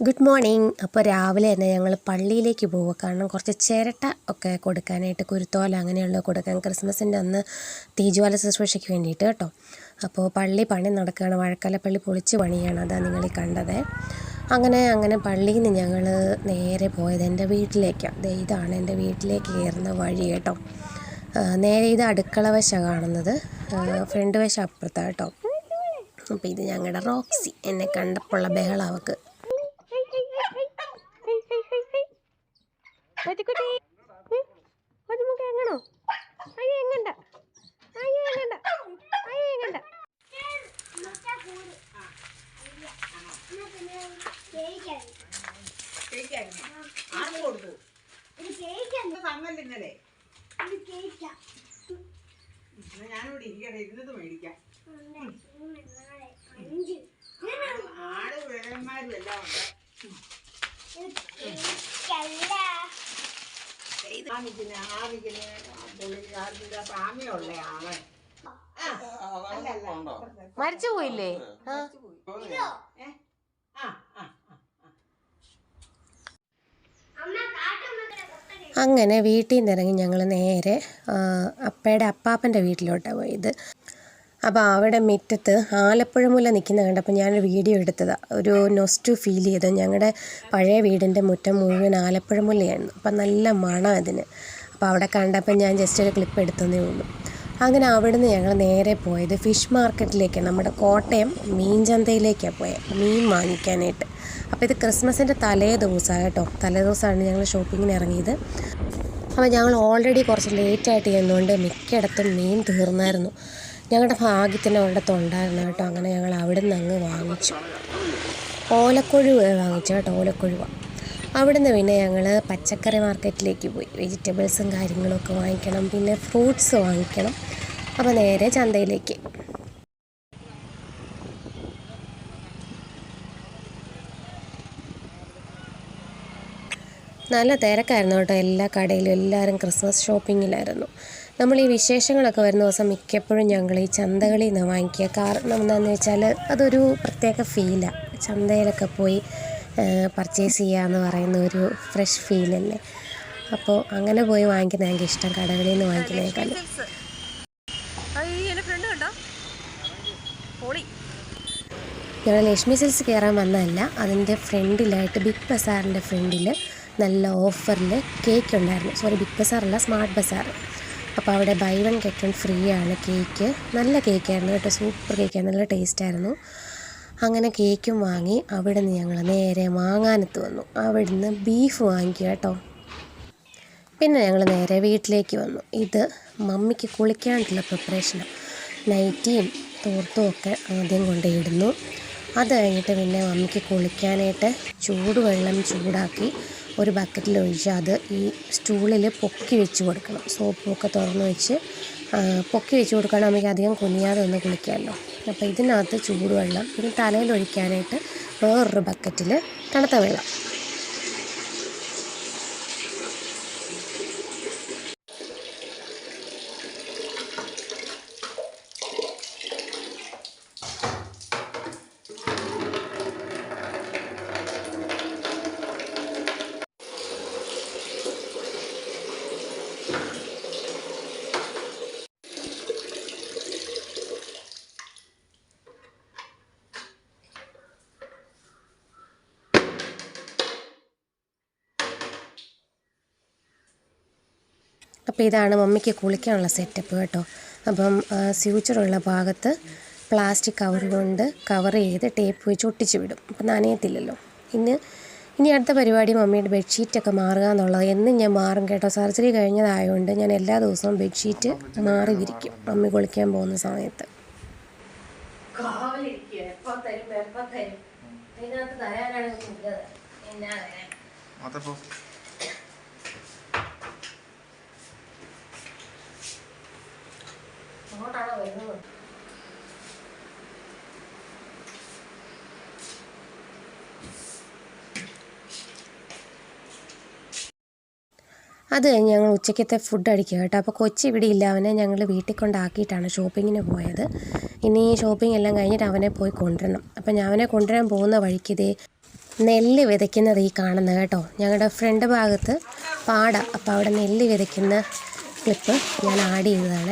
Good morning അപ്പോൾ രാവിലെ തന്നെ ഞങ്ങൾ പള്ളിയിലേക്ക് പോവുക. കാരണം കുറച്ച് ചിരട്ട ഒക്കെ കൊടുക്കാനായിട്ട് കുരുത്തോല അങ്ങനെയുള്ള കൊടുക്കാൻ ക്രിസ്മസിന്റെ അന്ന് തീജ്വാല ശുശ്രൂഷയ്ക്ക് വേണ്ടിയിട്ട് കേട്ടോ. അപ്പോൾ പള്ളി പണി നടക്കുകയാണ്. വഴക്കാല പള്ളി പൊളിച്ച് പണിയാണ്. അതാണ് നിങ്ങൾ കണ്ടത്. അങ്ങനെ അങ്ങനെ പള്ളിയിൽ നിന്ന് ഞങ്ങൾ നേരെ പോയത് എന്റെ വീട്ടിലേക്കാണ് ഇതാണ് എന്റെ വീട്ടിലേക്ക് കയറുന്ന വഴി കേട്ടോ. നേരെ ഇത് അടുക്കള വശമാണ് കാണുന്നത്. ഫ്രണ്ട് വശം അപ്പുറത്താണ് കേട്ടോ. അപ്പോൾ ഇത് ഞങ്ങളുടെ റോക്സി. എന്നെ കണ്ടപ്പോഴുള്ള ബഹളം തന്നല്ല ഇന്നലെ. എന്നാ ഞാനിവിടെ ഇരിക്കട്ടെ ഇരുന്നത് മേടിക്കാം. ആട് വേഴന്മാരും എല്ലാം ഉണ്ട്. ആളെ. മരിച്ചു പോയില്ലേ? ആ ആ, ആ, ആ. അങ്ങനെ വീട്ടിൽ നിന്ന് ഇറങ്ങി ഞങ്ങൾ നേരെ അപ്പയുടെ അപ്പാപ്പന്റെ വീട്ടിലോട്ടാണ് പോയത്. അപ്പോൾ അവിടെ മുറ്റത്ത് ആലപ്പുഴ മുല നിൽക്കുന്ന കണ്ടപ്പോൾ ഞാനൊരു വീഡിയോ എടുത്തതാണ് ഒരു നൊസ്റ്റു ഫീൽ ചെയ്ത്. ഞങ്ങളുടെ പഴയ വീടിന്റെ മുറ്റം മുഴുവൻ ആലപ്പുഴ മുല്ലയായിരുന്നു. അപ്പം നല്ല മണം അതിന്. അപ്പോൾ അവിടെ കണ്ടപ്പോൾ ഞാൻ ജസ്റ്റ് ഒരു ക്ലിപ്പ് എടുത്തതേ ഉള്ളൂ. അങ്ങനെ അവിടുന്ന് ഞങ്ങൾ നേരെ പോയത് ഫിഷ് മാർക്കറ്റിലേക്ക് നമ്മുടെ കോട്ടയം മീൻ ചന്തയിലേക്കാണ് പോയത് മീൻ വാങ്ങിക്കാനായിട്ട്. അപ്പോൾ ഇത് ക്രിസ്മസിന്റെ തലേ ദിവസമാണ് കേട്ടോ തലേ ദിവസമാണ് ഞങ്ങൾ ഷോപ്പിങ്ങിന് ഇറങ്ങിയത്. അപ്പോൾ ഞങ്ങൾ ഓൾറെഡി കുറച്ച് ലേറ്റായിട്ട് ചെയ്യുന്നതുകൊണ്ട് മിക്കയിടത്തും മീൻ തീർന്നായിരുന്നു. ഞങ്ങളുടെ ഭാഗ്യത്തിന് അവിടെ ഉണ്ടായിരുന്നു കേട്ടോ അങ്ങനെ ഞങ്ങൾ അവിടെ നിന്ന് അങ്ങ് വാങ്ങിച്ചു. ഓലക്കൊഴുവ വാങ്ങിച്ചു കേട്ടോ ഓലക്കൊഴുവ. അവിടുന്ന് പിന്നെ ഞങ്ങൾ പച്ചക്കറി മാർക്കറ്റിലേക്ക് പോയി. വെജിറ്റബിൾസും കാര്യങ്ങളൊക്കെ വാങ്ങിക്കണം. പിന്നെ ഫ്രൂട്ട്സ് വാങ്ങിക്കണം. അപ്പോൾ നേരെ ചന്തയിലേക്ക്. നല്ല തിരക്കായിരുന്നു കേട്ടോ എല്ലാ കടയിലും. എല്ലാവരും ക്രിസ്മസ് ഷോപ്പിങ്ങിലായിരുന്നു. നമ്മൾ ഈ വിശേഷങ്ങളൊക്കെ വരുന്ന ദിവസം മിക്കപ്പോഴും ഞങ്ങൾ ഈ ചന്തകളിൽ നിന്ന് വാങ്ങിക്കുക. കാരണം എന്താണെന്ന് വെച്ചാൽ അതൊരു പ്രത്യേക ഫീലാണ് ചന്തയിലൊക്കെ പോയി പർച്ചേസ് ചെയ്യുക എന്ന് പറയുന്ന ഒരു ഫ്രഷ് ഫീലല്ലേ അപ്പോൾ അങ്ങനെ പോയി വാങ്ങിക്കുന്ന എനിക്ക് ഇഷ്ടം. കടകളിൽ നിന്ന് വാങ്ങിക്കുന്നതിനേക്കാളും ഞങ്ങൾ ലക്ഷ്മി സിൽസ് കയറാൻ വന്നതല്ല അതിന്റെ ഫ്രണ്ടിലായിട്ട് ബിഗ് ബസാറിന്റെ ഫ്രണ്ടിൽ നല്ല ഓഫറിൽ കേക്ക് ഉണ്ടായിരുന്നു. സോറി ബിഗ് ബസാറല്ല സ്മാർട്ട് ബസാർ അപ്പോൾ അവിടെ buy one get one free ആണ്. കേക്ക് നല്ല കേക്കായിരുന്നു കേട്ടോ. സൂപ്പർ കേക്കായിരുന്നു നല്ല ടേസ്റ്റായിരുന്നു അങ്ങനെ കേക്കും വാങ്ങി അവിടെ നിന്ന് ഞങ്ങൾ നേരെ മാങ്ങാനത്ത് വന്നു. അവിടെ നിന്ന് ബീഫ് വാങ്ങിക്കുക കേട്ടോ. പിന്നെ ഞങ്ങൾ നേരെ വീട്ടിലേക്ക് വന്നു. ഇത് മമ്മിക്ക് കുളിക്കാനുള്ള പ്രിപ്പറേഷനാണ് നൈറ്റിയും തോർത്തും ഒക്കെ ആദ്യം കൊണ്ടിടുന്നു അത് കഴിഞ്ഞിട്ട് പിന്നെ മമ്മിക്ക് കുളിക്കാനായിട്ട് ചൂടുവെള്ളം ചൂടാക്കി ഒരു ബക്കറ്റിൽ ഒഴിച്ച് അത് ഈ സ്റ്റൂളിൽ പൊക്കി വെച്ച് കൊടുക്കണം. സോപ്പൊക്കെ തുറന്ന് വെച്ച് പൊക്കി വെച്ച് കൊടുക്കണം നമുക്ക് അധികം കുനിയാതെ ഒന്ന് കുളിക്കാമല്ലോ. അപ്പോൾ ഇതിനകത്ത് ചൂടുവെള്ളം പിന്നെ തലയിൽ ഒഴിക്കാനായിട്ട് വേറൊരു ബക്കറ്റിൽ തണുത്ത വെള്ളം. അപ്പോൾ ഇതാണ് മമ്മിക്ക് കുളിക്കാനുള്ള സെറ്റപ്പ് കേട്ടോ. അപ്പം സ്യൂച്ചറുള്ള ഭാഗത്ത് പ്ലാസ്റ്റിക് കവർ കൊണ്ട് കവർ ചെയ്ത് ടേപ്പ് വെച്ച് ഒട്ടിച്ച് വിടും. അപ്പം നനയത്തില്ലല്ലോ ഇന്ന് ഇനി അടുത്ത പരിപാടി മമ്മിയുടെ ബെഡ്ഷീറ്റൊക്കെ മാറുക എന്നുള്ളത്. എന്നും ഞാൻ മാറും കേട്ടോ. സർജറി കഴിഞ്ഞതായതുകൊണ്ട് ഞാൻ എല്ലാ ദിവസവും ബെഡ്ഷീറ്റ് മാറി വിരിക്കും മമ്മി കുളിക്കാൻ പോകുന്ന സമയത്ത്. അതപ്പോ അത് കഴിഞ്ഞ് ഞങ്ങൾ ഉച്ചയ്ക്കത്തെ ഫുഡ് അടിക്കുക കേട്ടോ. അപ്പോൾ കൊച്ചി ഇവിടെ ഇല്ല. അവനെ ഞങ്ങൾ വീട്ടിൽ കൊണ്ടാക്കിയിട്ടാണ് ഷോപ്പിങ്ങിന് പോയത്. ഇനി ഷോപ്പിംഗ് എല്ലാം കഴിഞ്ഞിട്ട് അവനെ പോയി കൊണ്ടുവരണം. അപ്പം ഞാൻ അവനെ കൊണ്ടുവരാൻ പോകുന്ന വഴിക്ക് ഇതേ നെല്ല് വിതയ്ക്കുന്നത് ഈ കാണുന്നത് കേട്ടോ. ഞങ്ങളുടെ ഫ്രണ്ട് ഭാഗത്ത് പാട. അപ്പോൾ അവിടെ നെല്ല് വിതയ്ക്കുന്ന ക്ലിപ്പ് ഞാൻ ആഡ് ചെയ്തതാണ്.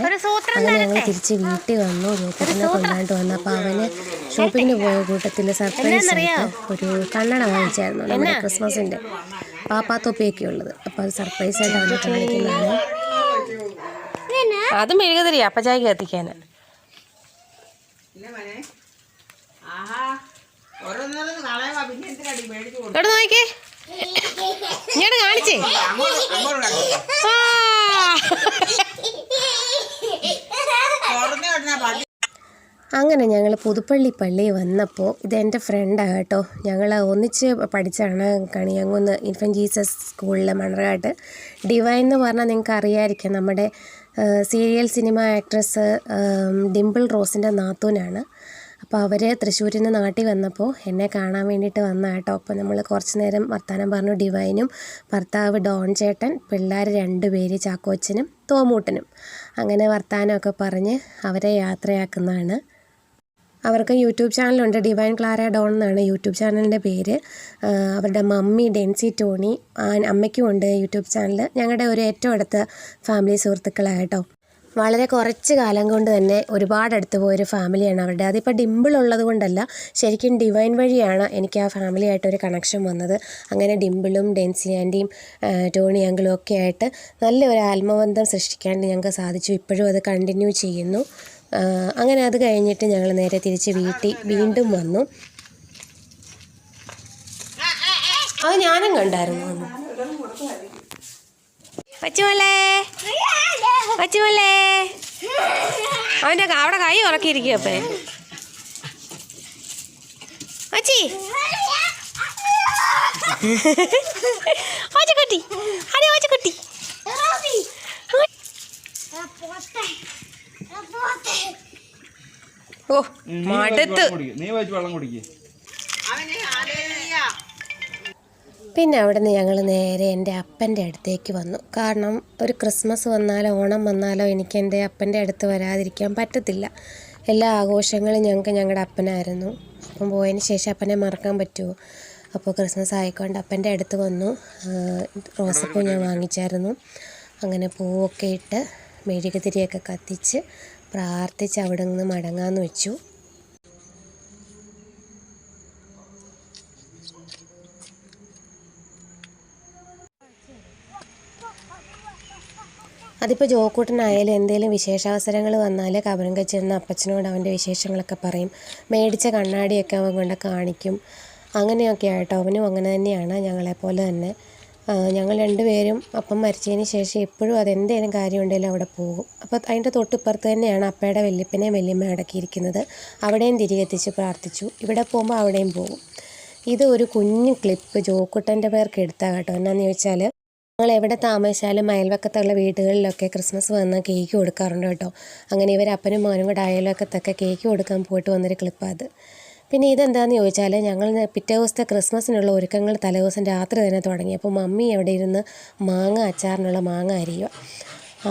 അങ്ങനെ ഞങ്ങൾ തിരിച്ച് വീട്ടിൽ വന്നു. ജോക്കറ്റിനെ കൊണ്ടാണ്ട് വന്നു. അപ്പോൾ അവന് ഷോപ്പിങ്ങിന് പോയ കൂട്ടത്തിൽ സർപ്രൈസ് ആയിട്ട് ഒരു കണ്ണട വാങ്ങിച്ചായിരുന്നു നമ്മുടെ ക്രിസ്മസിന്റെ പാപ്പാത്തൊപ്പിയൊക്കെ ഉള്ളത്. അപ്പോൾ അത് സർപ്രൈസ് ആയിട്ട് അവനെ കാണിക്കുന്നതാണ്. അത് മെഴുകുതിരി അപ്പച്ചായിക്ക് കത്തിക്കാൻ. ഇവിടെ നോക്കിക്കേ ഇങ്ങോട്ട് കാണിച്ചേ. ആ. അങ്ങനെ ഞങ്ങൾ പുതുപ്പള്ളി പള്ളി വന്നപ്പോൾ ഇത് എന്റെ ഫ്രണ്ടാണ് കേട്ടോ. ഞങ്ങൾ ഒന്നിച്ച് പഠിച്ചാണ് കണിയങ്കുന്ന് ഇൻഫൻ ജീസസ് സ്കൂളിൽ മണർകാട്ട്. ഡിവൈൻ എന്ന് പറഞ്ഞാൽ നിങ്ങൾക്ക് അറിയാമായിരിക്കാം നമ്മുടെ സീരിയൽ സിനിമ ആക്ട്രസ് ഡിംപിൾ റോസിന്റെ നാത്തൂനാണ്. അപ്പോൾ അവർ തൃശ്ശൂരിൽ നിന്ന് നാട്ടിൽ വന്നപ്പോൾ എന്നെ കാണാൻ വേണ്ടിയിട്ട് വന്ന കേട്ടോ. അപ്പോൾ നമ്മൾ കുറച്ച് നേരം വർത്താനം പറഞ്ഞു ഡിവൈനും ഭർത്താവ് ഡോൺ ചേട്ടൻ പിള്ളേർ രണ്ടുപേര് ചാക്കോച്ചനും തോമൂട്ടനും. അങ്ങനെ വർത്തമാനമൊക്കെ പറഞ്ഞ് അവരെ യാത്രയാക്കുന്നതാണ്. അവർക്ക് യൂട്യൂബ് ചാനലുണ്ട്. ഡിവൈൻ ക്ലാര ഡോൺ എന്നാണ് യൂട്യൂബ് ചാനലിന്റെ പേര്. അവരുടെ മമ്മി ഡെൻസി ടോണി അമ്മയ്ക്കും ഉണ്ട് യൂട്യൂബ് ചാനൽ ഞങ്ങളുടെ ഒരു ഏറ്റവും അടുത്ത ഫാമിലി സുഹൃത്തുക്കളാണ് കേട്ടോ. വളരെ കുറച്ച് കാലം കൊണ്ട് തന്നെ ഒരുപാട് അടുത്ത് പോയൊരു ഫാമിലിയാണ് അവരുടെ. അതിപ്പോൾ ഡിമ്പിൾ ഉള്ളത് കൊണ്ടല്ല ശരിക്കും ഡിവൈൻ വഴിയാണ് എനിക്ക് ആ ഫാമിലിയായിട്ടൊരു കണക്ഷൻ വന്നത്. അങ്ങനെ ഡിമ്പിളും ഡെൻസി ആന്റിയും ടോണി അങ്കിളും ഒക്കെ ആയിട്ട് നല്ലൊരു ആത്മബന്ധം സൃഷ്ടിക്കാൻ ഞങ്ങൾക്ക് സാധിച്ചു. ഇപ്പോഴും അത് കണ്ടിന്യൂ ചെയ്യുന്നു. അങ്ങനെ അത് കഴിഞ്ഞിട്ട് ഞങ്ങൾ നേരെ തിരിച്ച് വീട്ടിൽ വീണ്ടും വന്നു. അത് ഞാനും കണ്ടായിരുന്നു അന്ന്. പച്ചുമല്ലേ അവന്റെ അവിടെ കൈ ഉറക്കിയിരിക്കും അപ്പേ അച്ചി. ഓച്ചക്കുട്ടി. അടി ഓച്ചക്കുട്ടി. ഓ മടുത്ത്. നീ വായിച്ച് വെള്ളം കുടിക്കേ. പിന്നെ അവിടുന്ന് ഞങ്ങൾ നേരെ എന്റെ അപ്പന്റെ അടുത്തേക്ക് വന്നു. കാരണം ഒരു ക്രിസ്മസ് വന്നാലോ ഓണം വന്നാലോ എനിക്ക് എന്റെ അപ്പന്റെ അടുത്ത് വരാതിരിക്കാൻ പറ്റത്തില്ല. എല്ലാ ആഘോഷങ്ങളും ഞങ്ങൾക്ക് ഞങ്ങളുടെ അപ്പനായിരുന്നു. അപ്പം പോയതിന് ശേഷം അപ്പനെ മറക്കാൻ പറ്റുമോ? അപ്പോൾ ക്രിസ്മസ് ആയിക്കൊണ്ട് അപ്പന്റെ അടുത്ത് വന്നു. റോസപ്പൂ ഞാൻ വാങ്ങിച്ചായിരുന്നു. അങ്ങനെ പൂവൊക്കെ ഇട്ട് മെഴുകുതിരിയൊക്കെ കത്തിച്ച് പ്രാർത്ഥിച്ച് അവിടെ നിന്ന് മടങ്ങാമെന്ന് വെച്ചു. അതിപ്പോൾ ജോക്കൂട്ടനായാലും എന്തെങ്കിലും വിശേഷാവസരങ്ങൾ വന്നാൽ കബരം കച്ചിരുന്ന അപ്പച്ചനോട് അവന്റെ വിശേഷങ്ങളൊക്കെ പറയും. മേടിച്ച കണ്ണാടിയൊക്കെ അവൻ കൊണ്ട് കാണിക്കും. അങ്ങനെയൊക്കെ ആയിട്ടോ അവനും അങ്ങനെ തന്നെയാണ്. ഞങ്ങളെപ്പോലെ തന്നെ. ഞങ്ങൾ രണ്ടുപേരും അപ്പം മരിച്ചതിന് ശേഷം എപ്പോഴും അതെന്തേലും കാര്യം ഉണ്ടെങ്കിലും അവിടെ പോകും. അപ്പോൾ അതിന്റെ തൊട്ടിപ്പുറത്ത് തന്നെയാണ് അപ്പയുടെ വല്യപ്പനെയും വല്യമ്മയും അടക്കിയിരിക്കുന്നത്. അവിടെയും തിരികെത്തിച്ച് പ്രാർത്ഥിച്ചു. ഇവിടെ പോകുമ്പോൾ അവിടെയും പോകും. ഇത് ഒരു കുഞ്ഞു ക്ലിപ്പ് ജോക്കുട്ടന്റെ പേർക്ക് എടുത്താൽ കേട്ടോ. എന്നാന്ന് ചോദിച്ചാൽ ഞങ്ങൾ എവിടെ താമസിച്ചാലും അയൽവക്കത്തുള്ള വീടുകളിലൊക്കെ ക്രിസ്മസ് വന്ന് കേക്ക് കൊടുക്കാറുണ്ട് കേട്ടോ. അങ്ങനെ ഇവർ അപ്പനും മോനും കൂടെ അയൽവക്കത്തൊക്കെ കേക്ക് കൊടുക്കാൻ പോയിട്ട് വന്നൊരു ക്ലിപ്പാണ് അത്. പിന്നെ ഇതെന്താണെന്ന് ചോദിച്ചാൽ ഞങ്ങൾ പിറ്റേ ദിവസത്തെ ക്രിസ്മസിനുള്ള ഒരുക്കങ്ങൾ തലേദിവസം രാത്രി തന്നെ തുടങ്ങി. അപ്പോൾ മമ്മി അവിടെ ഇരുന്ന് മാങ്ങ അച്ചാറിനുള്ള മാങ്ങ അരിയുക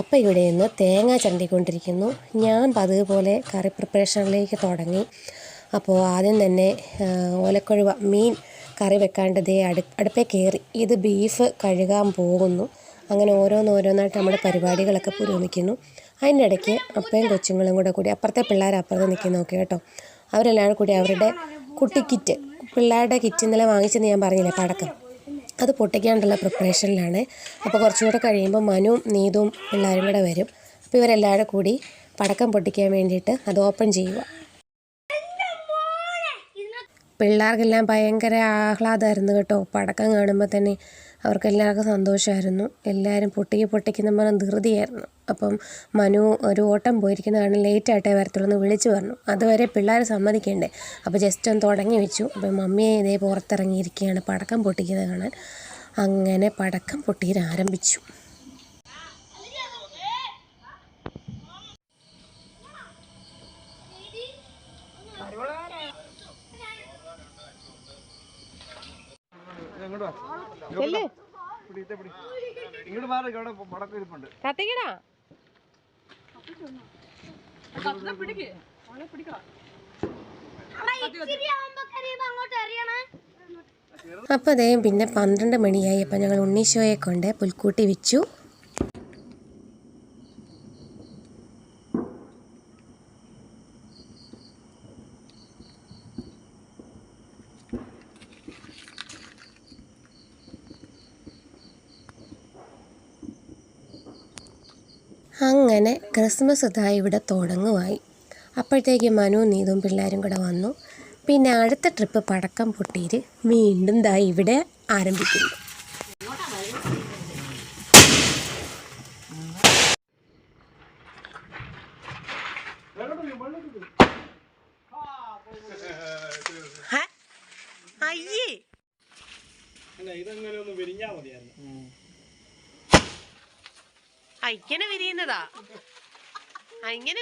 അപ്പം ഇവിടെ നിന്ന് തേങ്ങ ചണ്ടിക്കൊണ്ടിരിക്കുന്നു ഞാൻ പതിവ് പോലെ കറി പ്രിപ്പറേഷനിലേക്ക് തുടങ്ങി. അപ്പോൾ ആദ്യം തന്നെ ഓലക്കൊഴുവ മീൻ കറി വെക്കാണ്ട് ദേ അടു അടുപ്പേ കയറി ഇത് ബീഫ് കഴുകാൻ പോകുന്നു. അങ്ങനെ ഓരോന്നോരോന്നായിട്ട് നമ്മുടെ പരിപാടികളൊക്കെ പുരോഗമിക്കുന്നു അതിന്റെ ഇടയ്ക്ക് അപ്പയും കൊച്ചുങ്ങളും കൂടെ കൂടി അപ്പുറത്തെ പിള്ളേർ അപ്പുറത്ത് നിൽക്കുന്ന. നോക്കി കേട്ടോ. അവരെല്ലാവരും കൂടി അവരുടെ കുട്ടി കിറ്റ് പിള്ളേരുടെ കിറ്റ് ഇന്നലെ വാങ്ങിച്ചെന്ന് ഞാൻ പറഞ്ഞില്ലേ പടക്കം. അത് പൊട്ടിക്കാണ്ടുള്ള പ്രിപ്പറേഷനിലാണ് അപ്പോൾ കുറച്ചുകൂടെ കഴിയുമ്പോൾ മനുവും നീതും പിള്ളേരും കൂടെ വരും. അപ്പോൾ ഇവരെല്ലാവരും കൂടി പടക്കം പൊട്ടിക്കാൻ വേണ്ടിയിട്ട് അത് ഓപ്പൺ ചെയ്യുക. പിള്ളേർക്കെല്ലാം ഭയങ്കര ആഹ്ലാദമായിരുന്നു കേട്ടോ. പടക്കം കാണുമ്പോൾ തന്നെ അവർക്കെല്ലാവർക്കും സന്തോഷമായിരുന്നു. എല്ലാവരും പൊട്ടിക്ക് പൊട്ടിക്കുന്ന പറഞ്ഞ ധൃതിയായിരുന്നു. അപ്പം മനു ഒരു ഓട്ടം പോയിരിക്കുന്നതാണ് ലേറ്റായിട്ടേ വരത്തുള്ളൂ എന്ന് വിളിച്ചു പറഞ്ഞു. അതുവരെ പിള്ളേർ സമ്മതിക്കണ്ടേ? അപ്പോൾ ജസ്റ്റ് ഒന്ന് തുടങ്ങി വെച്ചു. അപ്പം മമ്മിയെ ഇതേ പുറത്തിറങ്ങിയിരിക്കുകയാണ് പടക്കം പൊട്ടിക്കുന്നത് കാണാൻ. അങ്ങനെ പടക്കം പൊട്ടിയിൽ ആരംഭിച്ചു ഇങ്ങോട്ട് വാ പിടി, ഇതേ പിടി. ഇങ്ങോട്ട് മാറി അവിടെ പടക്കം ഇരിപ്പുണ്ട് കത്തിക്കടാ. അപ്പോൾ അതേ പിന്നെ പന്ത്രണ്ട് മണിയായി. അപ്പോൾ ഞങ്ങൾ ഉണ്ണീശോയെ കൊണ്ട് പുൽക്കൂട്ടി വെച്ചു. അങ്ങനെ ക്രിസ്മസ് ഇതാ ഇവിടെ തുടങ്ങുമായി അപ്പോഴത്തേക്ക് മനു നീതും പിള്ളേരും കൂടെ വന്നു. പിന്നെ അടുത്ത ട്രിപ്പ് പടക്കം പൊട്ടിയിട്ട് വീണ്ടും ദാ ഇവിടെ ആരംഭിക്കുന്നു. അയ്യേ. ഇതങ്ങനെ ഒന്ന് വിരിഞ്ഞാ മതിയായിരുന്നു. ഇങ്ങനെ വിരിയുന്നതാ. ഇങ്ങനെ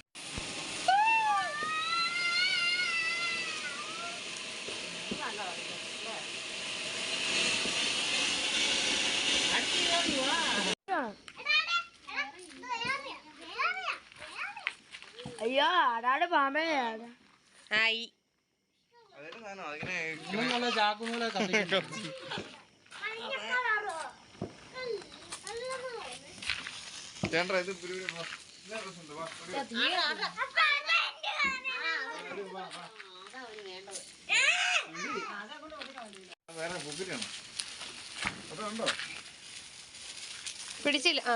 അയ്യോ ആടാട് പാമ്പേ. ആയി. ചേട്ടാ ഇത് വേറെ അതുണ്ടോ പിടിച്ചില്ല. ആ.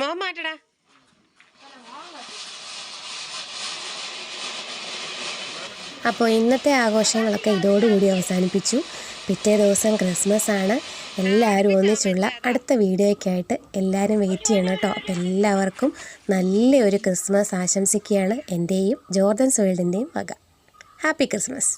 മോഹം മാറ്റടാ. അപ്പോൾ ഇന്നത്തെ ആഘോഷങ്ങളൊക്കെ ഇതോടുകൂടി അവസാനിപ്പിച്ചു. പിറ്റേ ദിവസം ക്രിസ്മസ് ആണ് എല്ലാവരും ഒന്നിച്ചുള്ള അടുത്ത വീഡിയോയ്ക്കായിട്ട് എല്ലാവരും വെയിറ്റ് ചെയ്യണം കേട്ടോ. അപ്പോൾ എല്ലാവർക്കും നല്ലൊരു ക്രിസ്മസ് ആശംസിക്കുകയാണ്. എന്റെയും ജോർദൻ വേൾഡിന്റെയും വക. Happy Christmas.